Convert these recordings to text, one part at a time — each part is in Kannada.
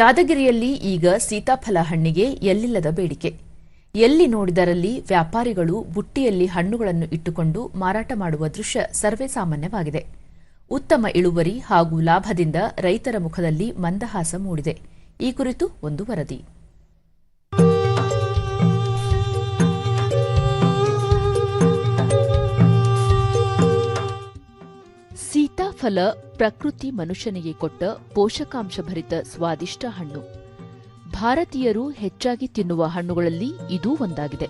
ಯಾದಗಿರಿಯಲ್ಲಿ ಈಗ ಸೀತಾಫಲ ಹಣ್ಣಿಗೆ ಎಲ್ಲಿಲ್ಲದ ಬೇಡಿಕೆ. ಎಲ್ಲಿ ನೋಡಿದರಲ್ಲಿ ವ್ಯಾಪಾರಿಗಳು ಬುಟ್ಟಿಯಲ್ಲಿ ಹಣ್ಣುಗಳನ್ನು ಇಟ್ಟುಕೊಂಡು ಮಾರಾಟ ಮಾಡುವ ದೃಶ್ಯ ಸರ್ವೇ ಸಾಮಾನ್ಯವಾಗಿದೆ. ಉತ್ತಮ ಇಳುವರಿ ಹಾಗೂ ಲಾಭದಿಂದ ರೈತರ ಮುಖದಲ್ಲಿ ಮಂದಹಾಸ ಮೂಡಿದೆ. ಈ ಕುರಿತು ಒಂದು ವರದಿ. ಸೀತಾಫಲ ಪ್ರಕೃತಿ ಮನುಷ್ಯನಿಗೆ ಕೊಟ್ಟ ಪೋಷಕಾಂಶಭರಿತ ಸ್ವಾದಿಷ್ಟ ಹಣ್ಣು. ಭಾರತೀಯರು ಹೆಚ್ಚಾಗಿ ತಿನ್ನುವ ಹಣ್ಣುಗಳಲ್ಲಿ ಇದೂ ಒಂದಾಗಿದೆ.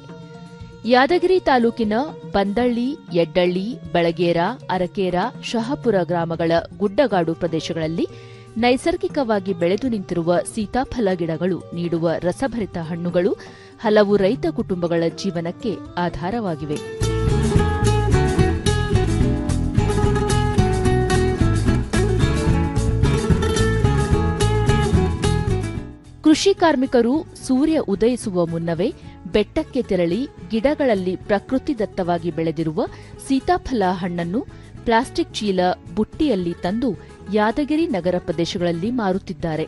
ಯಾದಗಿರಿ ತಾಲೂಕಿನ ಬಂದಳ್ಳಿ ಯಡ್ಡಳ್ಳಿ ಬಳಗೇರ, ಅರಕೇರ, ಶಹಾಪುರ ಗ್ರಾಮಗಳ ಗುಡ್ಡಗಾಡು ಪ್ರದೇಶಗಳಲ್ಲಿ ನೈಸರ್ಗಿಕವಾಗಿ ಬೆಳೆದು ನಿಂತಿರುವ ಸೀತಾಫಲ ಗಿಡಗಳು ನೀಡುವ ರಸಭರಿತ ಹಣ್ಣುಗಳು ಹಲವು ರೈತ ಕುಟುಂಬಗಳ ಜೀವನಕ್ಕೆ ಆಧಾರವಾಗಿವೆ. ಕೃಷಿ ಕಾರ್ಮಿಕರು ಸೂರ್ಯ ಉದಯಿಸುವ ಮುನ್ನವೇ ಬೆಟ್ಟಕ್ಕೆ ತೆರಳಿ ಗಿಡಗಳಲ್ಲಿ ಪ್ರಕೃತಿದತ್ತವಾಗಿ ಬೆಳೆದಿರುವ ಸೀತಾಫಲ ಹಣ್ಣನ್ನು ಪ್ಲಾಸ್ಟಿಕ್ ಚೀಲ ಬುಟ್ಟಿಯಲ್ಲಿ ತಂದು ಯಾದಗಿರಿ ನಗರ ಪ್ರದೇಶಗಳಲ್ಲಿ ಮಾರುತ್ತಿದ್ದಾರೆ.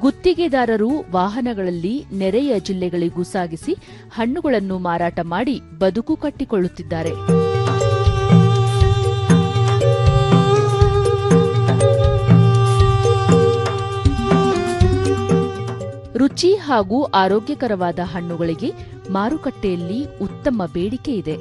ಗುತ್ತಿಗೆದಾರರು ವಾಹನಗಳಲ್ಲಿ ನೆರೆಯ ಜಿಲ್ಲೆಗಳಿಗೂ ಸಾಗಿಸಿ ಹಣ್ಣುಗಳನ್ನು ಮಾರಾಟ ಮಾಡಿ ಬದುಕು ಕಟ್ಟಿಕೊಳ್ಳುತ್ತಿದ್ದಾರೆ. ರುಚಿ ಹಾಗೂ ಆರೋಗ್ಯಕರವಾದ ಹಣ್ಣುಗಳಿಗೆ ಮಾರುಕಟ್ಟೆಯಲ್ಲಿ ಉತ್ತಮ ಬೇಡಿಕೆ ಇದೆ.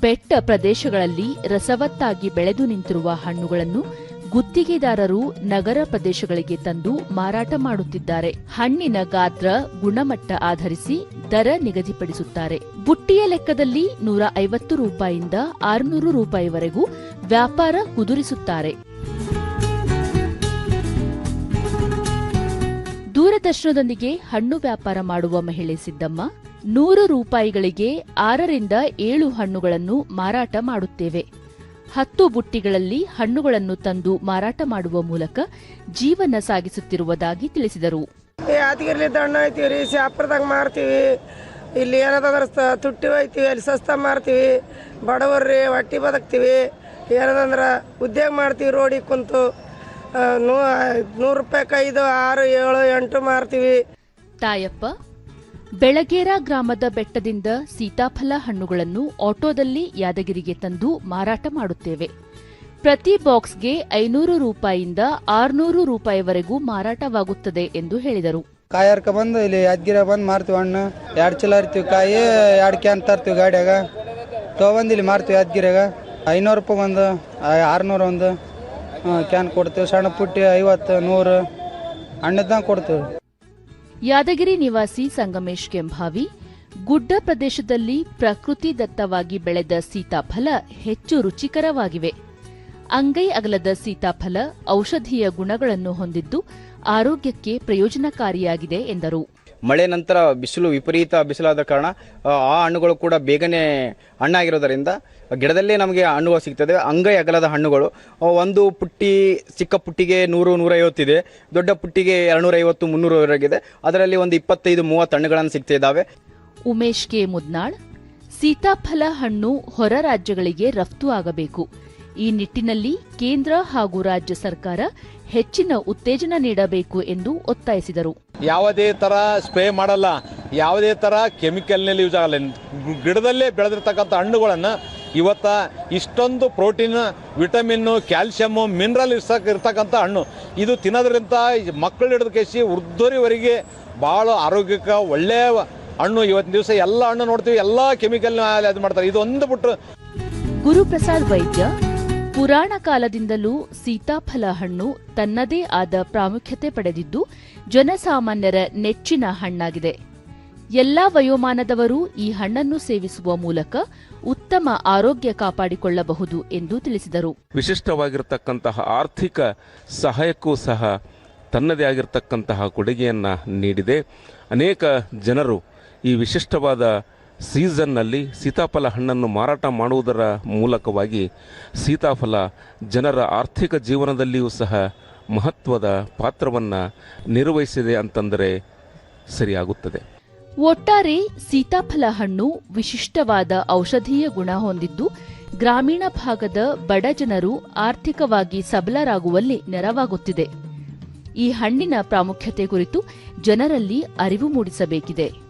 ಬೆಟ್ಟ ಪ್ರದೇಶಗಳಲ್ಲಿ ರಸವತ್ತಾಗಿ ಬೆಳೆದು ನಿಂತಿರುವ ಹಣ್ಣುಗಳನ್ನು ಗುತ್ತಿಗೆದಾರರು ನಗರ ಪ್ರದೇಶಗಳಿಗೆ ತಂದು ಮಾರಾಟ ಮಾಡುತ್ತಿದ್ದಾರೆ. ಹಣ್ಣಿನ ಗಾತ್ರ ಗುಣಮಟ್ಟ ಆಧರಿಸಿ ದರ ನಿಗದಿಪಡಿಸುತ್ತಾರೆ. ಬುಟ್ಟಿಯ ಲೆಕ್ಕದಲ್ಲಿ ನೂರ ಐವತ್ತು ರೂಪಾಯಿಯಿಂದ ಆರುನೂರು ರೂಪಾಯಿವರೆಗೂ ವ್ಯಾಪಾರ ಕುದುರಿಸುತ್ತಾರೆ. ದೂರದರ್ಶನದೊಂದಿಗೆ ಹಣ್ಣು ವ್ಯಾಪಾರ ಮಾಡುವ ಮಹಿಳೆ ಸಿದ್ದಮ್ಮ, ನೂರು ರೂಪಾಯಿಗಳಿಗೆ ಆರರಿಂದ ಏಳು ಹಣ್ಣುಗಳನ್ನು ಮಾರಾಟ ಮಾಡುತ್ತೇವೆ. ಹತ್ತು ಬುಟ್ಟಿಗಳಲ್ಲಿ ಹಣ್ಣುಗಳನ್ನು ತಂದು ಮಾರಾಟ ಮಾಡುವ ಮೂಲಕ ಜೀವನ ಸಾಗಿಸುತ್ತಿರುವುದಾಗಿ ತಿಳಿಸಿದರು. ಯಾದಗಿರ್ಲಿ ಹಣ್ಣು ಐತಿವಿ ರೀ, ಶಾಪುರದಾಗ ಮಾರ್ತೀವಿ. ಇಲ್ಲಿ ಏನದಂದ್ರೆ ತುಟ್ಟಿ ಒಯ್ತೀವಿ ಅಲ್ಲಿ ಸಸ್ತ ಮಾರ್ತೀವಿ. ಬಡವರ್ರಿ ಹೊಟ್ಟಿ ಬದುಕ್ತೀವಿ. ಏನದಂದ್ರೆ ಉದ್ಯೋಗ ಮಾಡ್ತೀವಿ, ರೋಡಿಗೆ ಕುಂತು. ನೂ ನೂರು ರೂಪಾಯಿ ಐದು ಆರು ಏಳು ಎಂಟು ಮಾರ್ತೀವಿ. ತಾಯಪ್ಪ ಬೆಳಗೇರ ಗ್ರಾಮದ ಬೆಟ್ಟದಿಂದ ಸೀತಾಫಲ ಹಣ್ಣುಗಳನ್ನು ಆಟೋದಲ್ಲಿ ಯಾದಗಿರಿಗೆ ತಂದು ಮಾರಾಟ ಮಾಡುತ್ತೇವೆ. ಪ್ರತಿ ಬಾಕ್ಸ್ಗೆ ಐನೂರು ರೂಪಾಯಿಯಿಂದ ಆರ್ನೂರು ರೂಪಾಯಿವರೆಗೂ ಮಾರಾಟವಾಗುತ್ತದೆ ಎಂದು ಹೇಳಿದರು. ಕಾಯರ್ಕ ಬಂದು ಇಲ್ಲಿ ಯಾದಗಿರ ಬಂದು ಮಾರ್ತೀವಿ ಹಣ್ಣು. ಎರಡು ಚೀಲ ಇರ್ತೀವಿ ಕಾಯಿ ಎರಡು ಕ್ಯಾನ್ ತರ್ತೀವಿ ಗಾಡಿಯಾಗ. ತೊಗೊಂಡು ಇಲ್ಲಿ ಮಾರ್ತೀವಿ ಯಾದಗಿರಾಗ ಐನೂರು ರೂಪಾಯಿ ಒಂದು ಆರ್ನೂರು ಒಂದು. ಕ್ಯಾನ್ ಕೊಡ್ತೇವೆ. ಸಣ್ಣ ಪುಟ್ಟಿ ಐವತ್ತು ನೂರು ಹಣ್ಣದ್ದಂಗೆ ಕೊಡ್ತೇವೆ. ಯಾದಗಿರಿ ನಿವಾಸಿ ಸಂಗಮೇಶ್ ಕೆಂಭಾವಿ ಗುಡ್ಡ ಪ್ರದೇಶದಲ್ಲಿ ಪ್ರಕೃತಿ ದತ್ತವಾಗಿ ಬೆಳೆದ ಸೀತಾಫಲ ಹೆಚ್ಚು ರುಚಿಕರವಾಗಿವೆ. ಅಂಗೈ ಅಗಲದ ಸೀತಾಫಲ ಔಷಧೀಯ ಗುಣಗಳನ್ನು ಹೊಂದಿದ್ದು ಆರೋಗ್ಯಕ್ಕೆ ಪ್ರಯೋಜನಕಾರಿಯಾಗಿದೆ ಎಂದರು. ಮಳೆ ನಂತರ ಬಿಸಿಲು ವಿಪರೀತ ಬಿಸಿಲಾದ ಕಾರಣ ಆ ಆ ಹಣ್ಣುಗಳು ಕೂಡ ಬೇಗನೆ ಹಣ್ಣಾಗಿರೋದರಿಂದ ಗಿಡದಲ್ಲೇ ನಮಗೆ ಹಣ್ಣುಗಳು ಸಿಗ್ತದೆ. ಅಂಗೈ ಅಗಲದ ಹಣ್ಣುಗಳು. ಒಂದು ಪುಟ್ಟಿ ಚಿಕ್ಕ ಪುಟ್ಟಿಗೆ ನೂರು ನೂರೈವತ್ತಿದೆ. ದೊಡ್ಡ ಪುಟ್ಟಿಗೆ ಎರಡುನೂರೈವತ್ತು ಮುನ್ನೂರವರೆಗಿದೆ. ಅದರಲ್ಲಿ ಒಂದು ಇಪ್ಪತ್ತೈದು ಮೂವತ್ತು ಹಣ್ಣುಗಳನ್ನು ಸಿಗ್ತಾ ಇದ್ದಾವೆ. ಉಮೇಶ್ ಕೆ ಮುದ್ನಾಳ್ ಸೀತಾಫಲ ಹಣ್ಣು ಹೊರ ರಾಜ್ಯಗಳಿಗೆ ರಫ್ತು ಆಗಬೇಕು. ಈ ನಿಟ್ಟಿನಲ್ಲಿ ಕೇಂದ್ರ ಹಾಗೂ ರಾಜ್ಯ ಸರ್ಕಾರ ಹೆಚ್ಚಿನ ಉತ್ತೇಜನ ನೀಡಬೇಕು ಎಂದು ಒತ್ತಾಯಿಸಿದರು. ಯಾವುದೇ ತರ ಸ್ಪ್ರೇ ಮಾಡಲ್ಲ. ಯಾವುದೇ ಥರ ಕೆಮಿಕಲ್ನಲ್ಲಿ ಯೂಸ್ ಆಗಲ್ಲ. ಗಿಡದಲ್ಲೇ ಬೆಳೆದಿರ್ತಕ್ಕಂಥ ಹಣ್ಣುಗಳನ್ನು ಇವತ್ತ ಇಷ್ಟೊಂದು ಪ್ರೋಟೀನ್ ವಿಟಮಿನ್ನು ಕ್ಯಾಲ್ಸಿಯಮ್ಮು ಮಿನರಲ್ ಇರ್ತಕ್ಕ ಇರ್ತಕ್ಕಂಥ ಹಣ್ಣು. ಇದು ತಿನ್ನೋದ್ರಿಂದ ಮಕ್ಕಳು ಹಿಡಿದು ಕೇಸಿ ವೃದ್ಧರಿವರೆಗೆ ಭಾಳ ಆರೋಗ್ಯಕ್ಕೆ ಒಳ್ಳೆಯ ಹಣ್ಣು. ಇವತ್ತಿನ ದಿವಸ ಎಲ್ಲ ಹಣ್ಣು ನೋಡ್ತೀವಿ, ಎಲ್ಲ ಕೆಮಿಕಲ್ ಅದು ಮಾಡ್ತಾರೆ. ಇದು ಒಂದು ಬಿಟ್ಟು ಗುರುಪ್ರಸಾದ್ ವೈದ್ಯ, ಪುರಾಣ ಕಾಲದಿಂದಲೂ ಸೀತಾಫಲ ಹಣ್ಣು ತನ್ನದೇ ಆದ ಪ್ರಾಮುಖ್ಯತೆ ಪಡೆದಿದ್ದು, ಜನಸಾಮಾನ್ಯರ ನೆಚ್ಚಿನ ಹಣ್ಣಾಗಿದೆ. ಎಲ್ಲಾ ವಯೋಮಾನದವರು ಈ ಹಣ್ಣನ್ನು ಸೇವಿಸುವ ಮೂಲಕ ಉತ್ತಮ ಆರೋಗ್ಯ ಕಾಪಾಡಿಕೊಳ್ಳಬಹುದು ಎಂದು ತಿಳಿಸಿದರು. ವಿಶಿಷ್ಟವಾಗಿರತಕ್ಕಂತಹ ಆರ್ಥಿಕ ಸಹಾಯಕ್ಕೂ ಸಹ ತನ್ನದೇ ಆಗಿರತಕ್ಕಂತಹ ಕೊಡುಗೆಯನ್ನು ನೀಡಿದೆ. ಅನೇಕ ಜನರು ಈ ವಿಶಿಷ್ಟವಾದ ಸೀಸನ್ನಲ್ಲಿ ಸೀತಾಫಲ ಹಣ್ಣನ್ನು ಮಾರಾಟ ಮಾಡುವುದರ ಮೂಲಕವಾಗಿ ಸೀತಾಫಲ ಜನರ ಆರ್ಥಿಕ ಜೀವನದಲ್ಲಿಯೂ ಸಹ ಮಹತ್ವದ ಪಾತ್ರವನ್ನು ನಿರ್ವಹಿಸಿದೆ ಅಂತಂದರೆ ಸರಿಯಾಗುತ್ತದೆ. ಒಟ್ಟಾರೆ ಸೀತಾಫಲ ಹಣ್ಣು ವಿಶಿಷ್ಟವಾದ ಔಷಧೀಯ ಗುಣ ಹೊಂದಿದ್ದು, ಗ್ರಾಮೀಣ ಭಾಗದ ಬಡ ಜನರು ಆರ್ಥಿಕವಾಗಿ ಸಬಲರಾಗುವಲ್ಲಿ ನೆರವಾಗುತ್ತಿದೆ. ಈ ಹಣ್ಣಿನ ಪ್ರಾಮುಖ್ಯತೆ ಕುರಿತು ಜನರಲ್ಲಿ ಅರಿವು ಮೂಡಿಸಬೇಕಿದೆ.